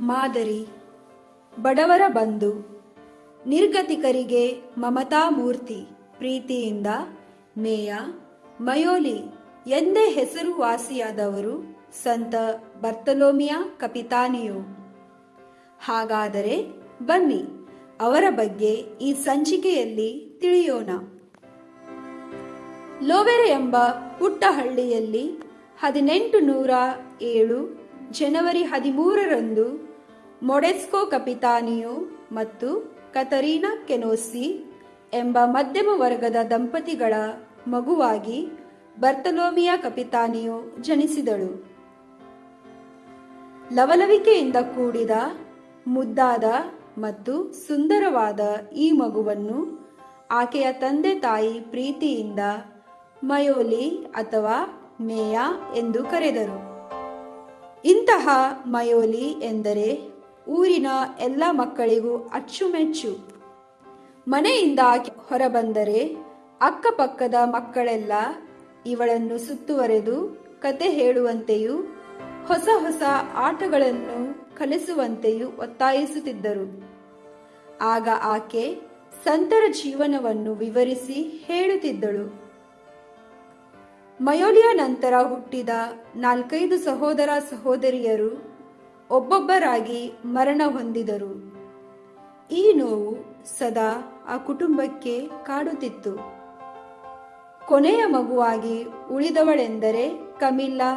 ಮಾದರಿ. ಬಡವರ ಬಂಧು. ನಿರ್ಗತಿಕರಿಗೆ ಮಮತಾ ಮೂರ್ತಿ. ಪ್ರೀತಿಯಿಂದ ಮೇಯ ಮಯೋಲಿ. ಎಂದೇ ಹೆಸರುವಾಸಿಯಾದವರು ಸಂತ ಬರ್ತಲೋಮಿಯಾ ಕಪಿತಾನಿಯೋ. ಹಾಗಾದರೆ ಬನ್ನಿ, ಅವರ ಬಗ್ಗೆ ಈ ಸಂಚಿಕೆಯಲ್ಲಿ ತಿಳಿಯೋಣ. ಲೋವೆರೆ ಎಂಬ ಪುಟ್ಟ ಹಳ್ಳಿಯಲ್ಲಿ ಹದಿನೆಂಟು ನೂರ ಏಳು ಜನವರಿ ಹದಿಮೂರರಂದು ಮೊಡೆಸ್ಕೋ ಕಪಿತಾನಿಯೋ ಮತ್ತು ಕತರೀನಾ ಕೆನೋಸಿ ಎಂಬ ಮಧ್ಯಮ ವರ್ಗದ ದಂಪತಿಗಳ ಮಗುವಾಗಿ ಬರ್ತಲೋಮಿಯಾ ಕಪಿತಾನಿಯೋ ಜನಿಸಿದಳು. ಲವಲವಿಕೆಯಿಂದ ಕೂಡಿದ, ಮುದ್ದಾದ ಮತ್ತು ಸುಂದರವಾದ ಈ ಮಗುವನ್ನು ಆಕೆಯ ತಂದೆ ತಾಯಿ ಪ್ರೀತಿಯಿಂದ ಮಯೋಲಿ ಅಥವಾ ಮೇಯಾ ಎಂದು ಕರೆದರು. ಇಂತಹ ಮಯೋಲಿ ಎಂದರೆ ಊರಿನ ಎಲ್ಲ ಮಕ್ಕಳಿಗೂ ಅಚ್ಚುಮೆಚ್ಚು. ಮನೆಯಿಂದ ಹೊರಬಂದರೆ ಅಕ್ಕಪಕ್ಕದ ಮಕ್ಕಳೆಲ್ಲ ಇವಳನ್ನು ಸುತ್ತುವರೆದು ಕತೆ ಹೇಳುವಂತೆಯೂ ಹೊಸ ಹೊಸ ಆಟಗಳನ್ನು ಕಲಿಸುವಂತೆಯೂ ಒತ್ತಾಯಿಸುತ್ತಿದ್ದರು. ಆಗ ಆಕೆ ಸಂತರ ಜೀವನವನ್ನು ವಿವರಿಸಿ ಹೇಳುತ್ತಿದ್ದಳು. ಮಯೋಲಿಯ ನಂತರ ಹುಟ್ಟಿದ ನಾಲ್ಕೈದು ಸಹೋದರ ಸಹೋದರಿಯರು ಒಬ್ಬೊಬ್ಬರಾಗಿ ಮರಣ ಹೊಂದಿದರು. ಈ ನೋವು ಸದಾ ಆ ಕುಟುಂಬಕ್ಕೆ ಕಾಡುತ್ತಿತ್ತು. ಕೊನೆಯ ಮಗುವಾಗಿ ಉಳಿದವಳೆಂದರೆ ಕಮಿಲ್ಲಾ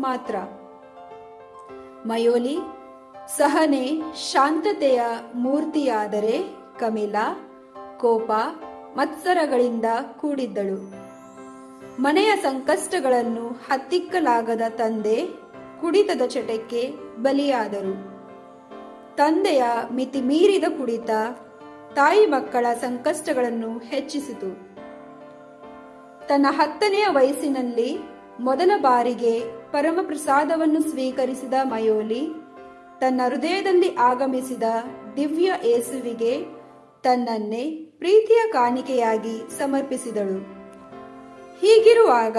ಮಾತ್ರ. ಮಯೋಲಿ ಸಹನೆ ಶಾಂತತೆಯ ಮೂರ್ತಿಯಾದರೆ ಕಮಿಲಾ ಕೋಪ ಮತ್ಸರಗಳಿಂದ ಕೂಡಿದ್ದಳು. ಮನೆಯ ಸಂಕಷ್ಟಗಳನ್ನು ಹತ್ತಿಕ್ಕಲಾಗದ ತಂದೆ ಕುಡಿತದ ಚಟಕ್ಕೆ ಬಲಿಯಾದರು. ತಂದೆಯ ಮಿತಿ ಮೀರಿದ ಕುಡಿತ ತಾಯಿ ಮಕ್ಕಳ ಸಂಕಷ್ಟಗಳನ್ನು ಹೆಚ್ಚಿಸಿತು. ತನ್ನ ಹತ್ತನೆಯ ವಯಸ್ಸಿನಲ್ಲಿ ಮೊದಲ ಬಾರಿಗೆ ಪರಮಪ್ರಸಾದವನ್ನು ಸ್ವೀಕರಿಸಿದ ಮಯೋಲಿ ತನ್ನ ಹೃದಯದಲ್ಲಿ ಆಗಮಿಸಿದ ದಿವ್ಯ ಏಸುವಿಗೆ ತನ್ನನ್ನೇ ಪ್ರೀತಿಯ ಕಾಣಿಕೆಯಾಗಿ ಸಮರ್ಪಿಸಿದಳು. ಹೀಗಿರುವಾಗ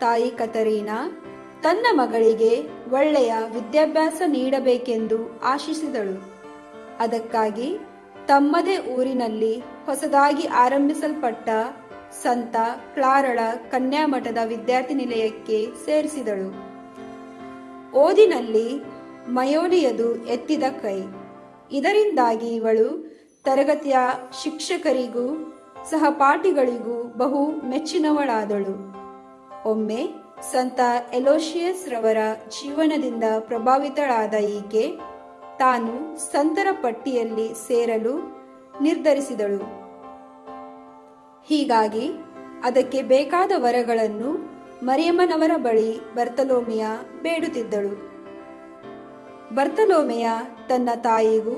ತಾಯಿ ಕತರೀನಾ ತನ್ನ ಮಗಳಿಗೆ ಒಳ್ಳೆಯ ವಿದ್ಯಾಭ್ಯಾಸ ನೀಡಬೇಕೆಂದು ಆಶಿಸಿದಳು. ಅದಕ್ಕಾಗಿ ತಮ್ಮದೇ ಊರಿನಲ್ಲಿ ಹೊಸದಾಗಿ ಆರಂಭಿಸಲ್ಪಟ್ಟ ಸಂತ ಕ್ಲಾರಳ ಕನ್ಯಾಮಠದ ವಿದ್ಯಾರ್ಥಿ ನಿಲಯಕ್ಕೆ ಸೇರಿಸಿದಳು. ಓದಿನಲ್ಲಿ ಮಯೋಲಿಯದು ಎತ್ತಿದ ಕೈ. ಇದರಿಂದಾಗಿ ಇವಳು ತರಗತಿಯ ಶಿಕ್ಷಕರಿಗೂ ಸಹಪಾಠಿಗಳಿಗೂ ಬಹು ಮೆಚ್ಚಿನವಳಾದಳು. ಒಮ್ಮೆ ಸಂತ ಎಲೋಶಿಯಸ್ ರವರ ಜೀವನದಿಂದ ಪ್ರಭಾವಿತಳಾದ ಈಕೆ ತಾನು ಸಂತರ ಪಟ್ಟಿಯಲ್ಲಿ ಸೇರಲು ನಿರ್ಧರಿಸಿದಳು. ಹೀಗಾಗಿ ಅದಕ್ಕೆ ಬೇಕಾದ ವರಗಳನ್ನು ಮರಿಯಮ್ಮನವರ ಬಳಿ ಬರ್ತಲೋಮಿಯ ಬೇಡುತ್ತಿದ್ದಳು. ಬರ್ತಲೋಮೆಯ ತನ್ನ ತಾಯಿಗೂ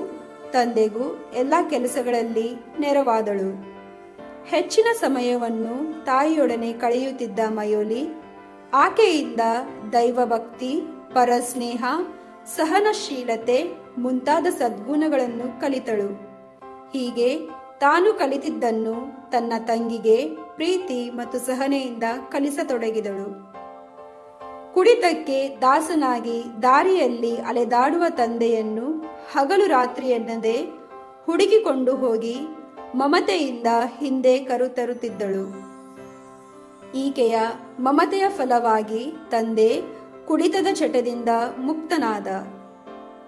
ತಂದೆಗೂ ಎಲ್ಲ ಕೆಲಸಗಳಲ್ಲಿ ನೆರವಾದಳು. ಹೆಚ್ಚಿನ ಸಮಯವನ್ನು ತಾಯಿಯೊಡನೆ ಕಳೆಯುತ್ತಿದ್ದ ಮಯೋಲಿ, ಆಕೆಯಿಂದ ದೈವಭಕ್ತಿ, ಪರಸ್ನೇಹ, ಸಹನಶೀಲತೆ ಮುಂತಾದ ಸದ್ಗುಣಗಳನ್ನು ಕಲಿತಳು. ಹೀಗೆ ತಾನು ಕಲಿತಿದ್ದನ್ನು ತನ್ನ ತಂಗಿಗೆ ಪ್ರೀತಿ ಮತ್ತು ಸಹನೆಯಿಂದ ಕಲಿಸತೊಡಗಿದಳು. ಕುಡಿತಕ್ಕೆ ದಾಸನಾಗಿ ದಾರಿಯಲ್ಲಿ ಅಲೆದಾಡುವ ತಂದೆಯನ್ನು ಹಗಲು ರಾತ್ರಿ ಎನ್ನದೆ ಹುಡುಕಿಕೊಂಡು ಹೋಗಿ ಮಮತೆಯಿಂದ ಹಿಂದೆ ಕರುತರುತ್ತಿದ್ದಳು. ಈಕೆಯ ಮಮತೆಯ ಫಲವಾಗಿ ತಂದೆ ಕುಡಿತದ ಚಟದಿಂದ ಮುಕ್ತನಾದ.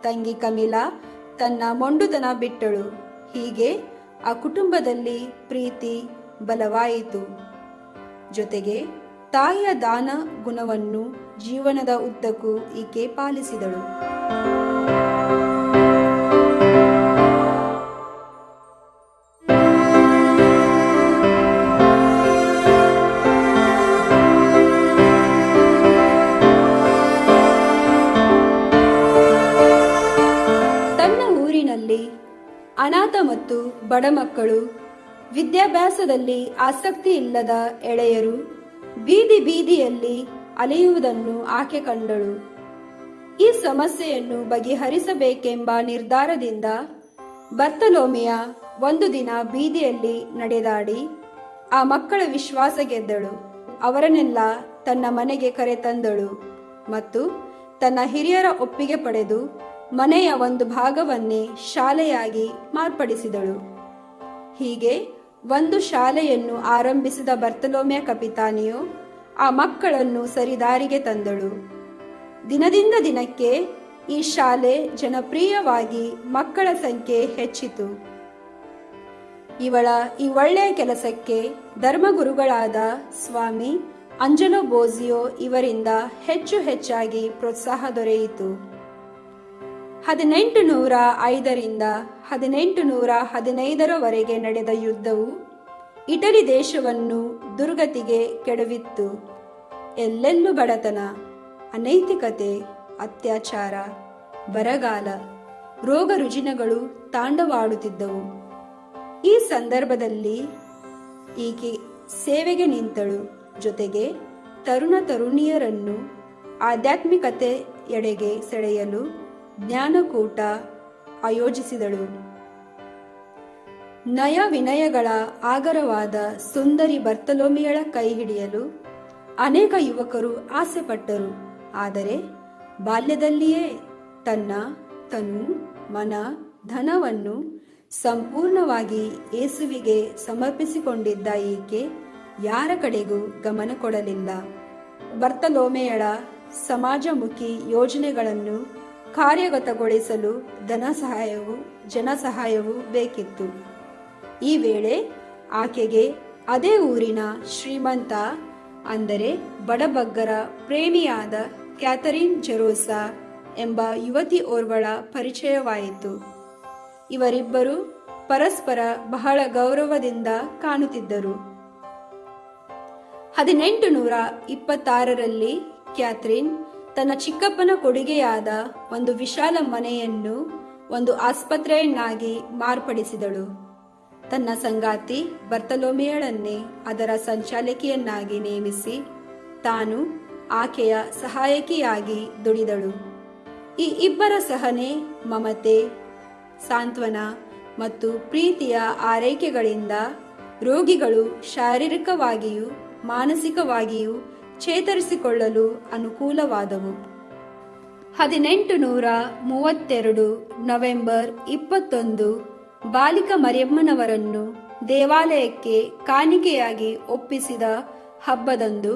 ತಂಗಿ ಕಮಿಲಾ ತನ್ನ ಮೊಂಡುತನ ಬಿಟ್ಟಳು. ಹೀಗೆ ಆ ಕುಟುಂಬದಲ್ಲಿ ಪ್ರೀತಿ ಬಲವಾಯಿತು. ಜೊತೆಗೆ ತಾಯಿಯ ದಾನ ಗುಣವನ್ನು ಜೀವನದ ಉದ್ದಕ್ಕೂ ಈಕೆ ಪಾಲಿಸಿದಳು. ಮತ್ತು ಬಡ ಮಕ್ಕಳು, ವಿದ್ಯಾಭ್ಯಾಸದಲ್ಲಿ ಆಸಕ್ತಿ ಇಲ್ಲದ ಎಳೆಯರು ಬೀದಿ ಬೀದಿಯಲ್ಲಿ ಅಲೆಯುವುದನ್ನು ಆಕೆ ಕಂಡಳು. ಈ ಸಮಸ್ಯೆಯನ್ನು ಬಗೆಹರಿಸಬೇಕೆಂಬ ನಿರ್ಧಾರದಿಂದ ಬರ್ತಲೋಮಿಯ ಒಂದು ದಿನ ಬೀದಿಯಲ್ಲಿ ನಡೆದಾಡಿ ಆ ಮಕ್ಕಳ ವಿಶ್ವಾಸ ಗೆದ್ದಳು. ಅವರನ್ನೆಲ್ಲ ತನ್ನ ಮನೆಗೆ ಕರೆತಂದಳು ಮತ್ತು ತನ್ನ ಹಿರಿಯರ ಒಪ್ಪಿಗೆ ಪಡೆದು ಮನೆಯ ಒಂದು ಭಾಗವನ್ನೇ ಶಾಲೆಯಾಗಿ ಮಾರ್ಪಡಿಸಿದಳು. ಹೀಗೆ ಒಂದು ಶಾಲೆಯನ್ನು ಆರಂಭಿಸಿದ ಬರ್ತಲೋಮ್ಯ ಕಪಿತಾನಿಯು ಆ ಮಕ್ಕಳನ್ನು ಸರಿದಾರಿಗೆ ತಂದಳು. ದಿನದಿಂದ ದಿನಕ್ಕೆ ಈ ಶಾಲೆ ಜನಪ್ರಿಯವಾಗಿ ಮಕ್ಕಳ ಸಂಖ್ಯೆ ಹೆಚ್ಚಿತು. ಇವಳ ಈ ಒಳ್ಳೆಯ ಕೆಲಸಕ್ಕೆ ಧರ್ಮಗುರುಗಳಾದ ಸ್ವಾಮಿ ಅಂಜಲೋ ಬೋಸಿಯೋ ಇವರಿಂದ ಹೆಚ್ಚು ಹೆಚ್ಚಾಗಿ ಪ್ರೋತ್ಸಾಹ ದೊರೆಯಿತು. ಹದಿನೆಂಟು ನೂರ ಐದರಿಂದ ಹದಿನೆಂಟು ನೂರ ಹದಿನೈದರವರೆಗೆ ನಡೆದ ಯುದ್ಧವು ಇಟಲಿ ದೇಶವನ್ನು ದುರ್ಗತಿಗೆ ಕೆಡವಿತ್ತು. ಎಲ್ಲೆಲ್ಲೂ ಬಡತನ, ಅನೈತಿಕತೆ, ಅತ್ಯಾಚಾರ, ಬರಗಾಲ, ರೋಗ ರುಜಿನಗಳು ತಾಂಡವಾಡುತ್ತಿದ್ದವು. ಈ ಸಂದರ್ಭದಲ್ಲಿ ಈಕೆ ಸೇವೆಗೆ ನಿಂತಳು, ಜೊತೆಗೆ ತರುಣ ತರುಣಿಯರನ್ನು ಆಧ್ಯಾತ್ಮಿಕತೆಯೆಡೆಗೆ ಸೆಳೆಯಲು ಜ್ಞಾನಕೂಟ ಆಯೋಜಿಸಿದಳು. ನಯ ವಿನಯಗಳ ಆಗರವಾದ ಸುಂದರಿ ಬರ್ತಲೋಮಿಯಳ ಕೈ ಹಿಡಿಯಲು ಅನೇಕ ಯುವಕರು ಆಸೆಪಟ್ಟರು. ಆದರೆ ಬಾಲ್ಯದಲ್ಲಿಯೇ ತನ್ನ, ತನು, ಮನ, ಧನವನ್ನು ಸಂಪೂರ್ಣವಾಗಿ ಏಸುವಿಗೆ ಸಮರ್ಪಿಸಿಕೊಂಡಿದ್ದ ಈಕೆ ಯಾರ ಕಡೆಗೂ ಗಮನ ಕೊಡಲಿಲ್ಲ. ಬರ್ತಲೋಮೆಯಳ ಸಮಾಜಮುಖಿ ಯೋಜನೆಗಳನ್ನು ಕಾರ್ಯಗತಗೊಳಿಸಲು ಧನ ಸಹಾಯವು, ಜನ ಸಹಾಯವು ಬೇಕಿತ್ತು. ಈ ವೇಳೆ ಆಕೆಗೆ ಅದೇ ಊರಿನ ಶ್ರೀಮಂತ, ಅಂದರೆ ಬಡಬಗ್ಗರ ಪ್ರೇಮಿಯಾದ ಕ್ಯಾಥರಿನ್ ಜೆರೋಸಾ ಎಂಬ ಯುವತಿ ಓರ್ವಳ ಪರಿಚಯವಾಯಿತು. ಇವರಿಬ್ಬರು ಪರಸ್ಪರ ಬಹಳ ಗೌರವದಿಂದ ಕಾಣುತ್ತಿದ್ದರು. ಹದಿನೆಂಟು ನೂರ ಇಪ್ಪತ್ತಾರರಲ್ಲಿ ಕ್ಯಾಥರಿನ್ ತನ್ನ ಚಿಕ್ಕಪ್ಪನ ಕೊಡುಗೆಯಾದ ಒಂದು ವಿಶಾಲ ಮನೆಯನ್ನು ಒಂದು ಆಸ್ಪತ್ರೆಯನ್ನಾಗಿ ಮಾರ್ಪಡಿಸಿದಳು. ತನ್ನ ಸಂಗಾತಿ ಬರ್ತಲೋಮಿಯಳನ್ನೇ ಅದರ ಸಂಚಾಲಕಿಯನ್ನಾಗಿ ನೇಮಿಸಿ ತಾನು ಆಕೆಯ ಸಹಾಯಕಿಯಾಗಿ ದುಡಿದಳು. ಈ ಇಬ್ಬರ ಸಹನೆ, ಮಮತೆ, ಸಾಂತ್ವನ ಮತ್ತು ಪ್ರೀತಿಯ ಆರೈಕೆಗಳಿಂದ ರೋಗಿಗಳು ಶಾರೀರಿಕವಾಗಿಯೂ ಮಾನಸಿಕವಾಗಿಯೂ ಚೇತರಿಸಿಕೊಳ್ಳಲು ಅನುಕೂಲವಾದವು. ಹದಿನೆಂಟು ನೂರ ಮೂವತ್ತೆರಡು ನವೆಂಬರ್ ಇಪ್ಪತ್ತೊಂದು, ಬಾಲಿಕ ಮರಿಯಮ್ಮನವರನ್ನು ದೇವಾಲಯಕ್ಕೆ ಕಾಣಿಕೆಯಾಗಿ ಒಪ್ಪಿಸಿದ ಹಬ್ಬದಂದು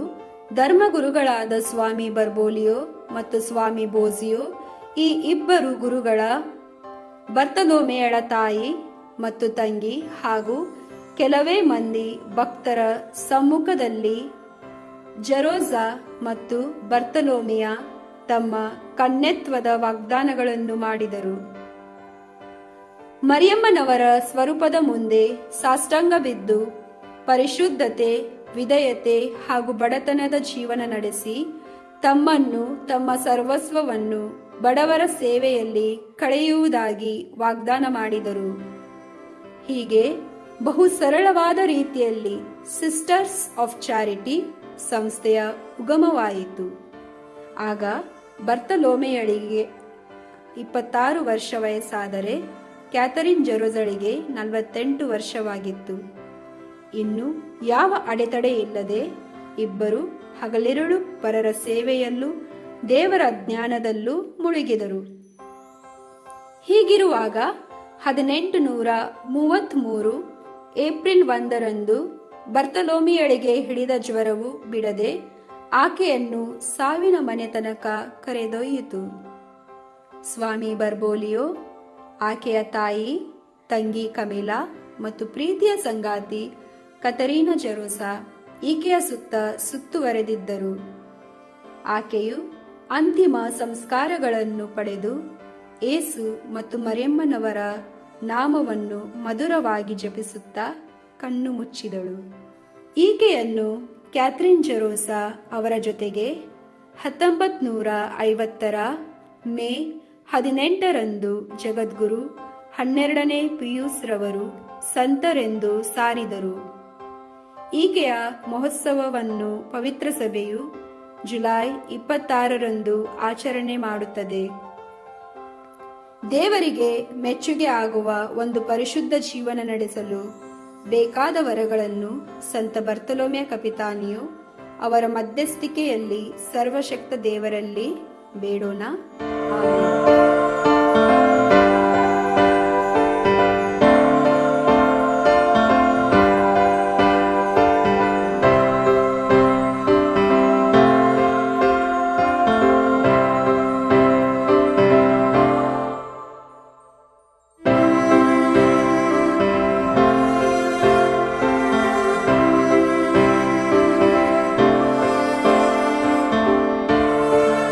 ಧರ್ಮಗುರುಗಳಾದ ಸ್ವಾಮಿ ಬರ್ಬೋಲಿಯೋ ಮತ್ತು ಸ್ವಾಮಿ ಬೋಸಿಯೋ, ಈ ಇಬ್ಬರು ಗುರುಗಳ ಬರ್ತಲೋಮೆಯಳ ತಾಯಿ ಮತ್ತು ತಂಗಿ ಹಾಗೂ ಕೆಲವೇ ಮಂದಿ ಭಕ್ತರ ಸಮ್ಮುಖದಲ್ಲಿ ಜರೋಜಾ ಮತ್ತು ಬರ್ತಲೋಮಿಯ ತಮ್ಮ ಕನ್ನೆತ್ವದ ವಾಗ್ದಾನಗಳನ್ನು ಮಾಡಿದರು. ಮರಿಯಮ್ಮನವರ ಸ್ವರೂಪದ ಮುಂದೆ ಸಾಷ್ಟಾಂಗ ಬಿದ್ದು ಪರಿಶುದ್ಧತೆ, ವಿಧೇಯತೆ ಹಾಗೂ ಬಡತನದ ಜೀವನ ನಡೆಸಿ ತಮ್ಮನ್ನು ತಮ್ಮ ಸರ್ವಸ್ವವನ್ನು ಬಡವರ ಸೇವೆಯಲ್ಲಿ ಕಳೆಯುವುದಾಗಿ ವಾಗ್ದಾನ ಮಾಡಿದರು. ಹೀಗೆ ಬಹು ಸರಳವಾದ ರೀತಿಯಲ್ಲಿ ಸಿಸ್ಟರ್ಸ್ ಆಫ್ ಚಾರಿಟಿ ಸಂಸ್ಥೆಯ ಉಗಮವಾಯಿತು. ಆಗ ಬರ್ತಲೋಮೆಯಳಿಗೆ ಇಪ್ಪತ್ತಾರು ವರ್ಷ ವಯಸ್ಸಾದರೆ ಕ್ಯಾಥರಿನ್ ಜೆರೋಸಳಿಗೆ ನಲವತ್ತೆಂಟು ವರ್ಷವಾಗಿತ್ತು. ಇನ್ನು ಯಾವ ಅಡೆತಡೆ ಇಲ್ಲದೆ ಇಬ್ಬರು ಹಗಲಿರುಳು ಪರರ ಸೇವೆಯಲ್ಲೂ ದೇವರ ಜ್ಞಾನದಲ್ಲೂ ಮುಳುಗಿದರು. ಹೀಗಿರುವಾಗ ಹದಿನೆಂಟು ನೂರ ಮೂವತ್ತ್ಮೂರು ಏಪ್ರಿಲ್ ಒಂದರಂದು ಬರ್ತಲೋಮಿಯಳಿಗೆ ಹಿಡಿದ ಜ್ವರವು ಬಿಡದೆ ಆಕೆಯನ್ನು ಸಾವಿನ ಮನೆ ತನಕ ಕರೆದೊಯ್ಯಿತು. ಸ್ವಾಮಿ ಬರ್ಬೋಲಿಯೋ, ಆಕೆಯ ತಾಯಿ, ತಂಗಿ ಕಮಿಲಾ ಮತ್ತು ಪ್ರೀತಿಯ ಸಂಗಾತಿ ಕತರೀನ ಜರೋಸಾ ಈಕೆಯ ಸುತ್ತ ಸುತ್ತುವರೆದಿದ್ದರು. ಆಕೆಯು ಅಂತಿಮ ಸಂಸ್ಕಾರಗಳನ್ನು ಪಡೆದು ಏಸು ಮತ್ತು ಮರಿಯಮ್ಮನವರ ನಾಮವನ್ನು ಮಧುರವಾಗಿ ಜಪಿಸುತ್ತಾ ಕಣ್ಣು ಮುಚ್ಚಿದಳು. ಈಕೆಯನ್ನು ಕ್ಯಾಥರಿನ್ ಜೆರೋಸಾ ಅವರ ಜೊತೆಗೆ ಹತ್ತೊಂಬತ್ ನೂರ ಐವತ್ತರ ಮೇ ಹದಿನೆಂಟರಂದು ಜಗದ್ಗುರು ಹನ್ನೆರಡನೇ ಪಿಯೂಸ್ ರವರು ಸಂತರೆಂದು ಸಾರಿದರು. ಈಕೆಯ ಮಹೋತ್ಸವವನ್ನು ಪವಿತ್ರ ಸಭೆಯು ಜುಲೈ ಇಪ್ಪತ್ತಾರರಂದು ಆಚರಣೆ ಮಾಡುತ್ತದೆ. ದೇವರಿಗೆ ಮೆಚ್ಚುಗೆ ಆಗುವ ಒಂದು ಪರಿಶುದ್ಧ ಜೀವನ ನಡೆಸಲು ಬೇಕಾದ ವರಗಳನ್ನು ಸಂತ ಬರ್ತಲೋಮ್ಯ ಕಪಿತಾನಿಯು ಅವರ ಮಧ್ಯಸ್ಥಿಕೆಯಲ್ಲಿ ಸರ್ವಶಕ್ತ ದೇವರಲ್ಲಿ ಬೇಡೋಣ.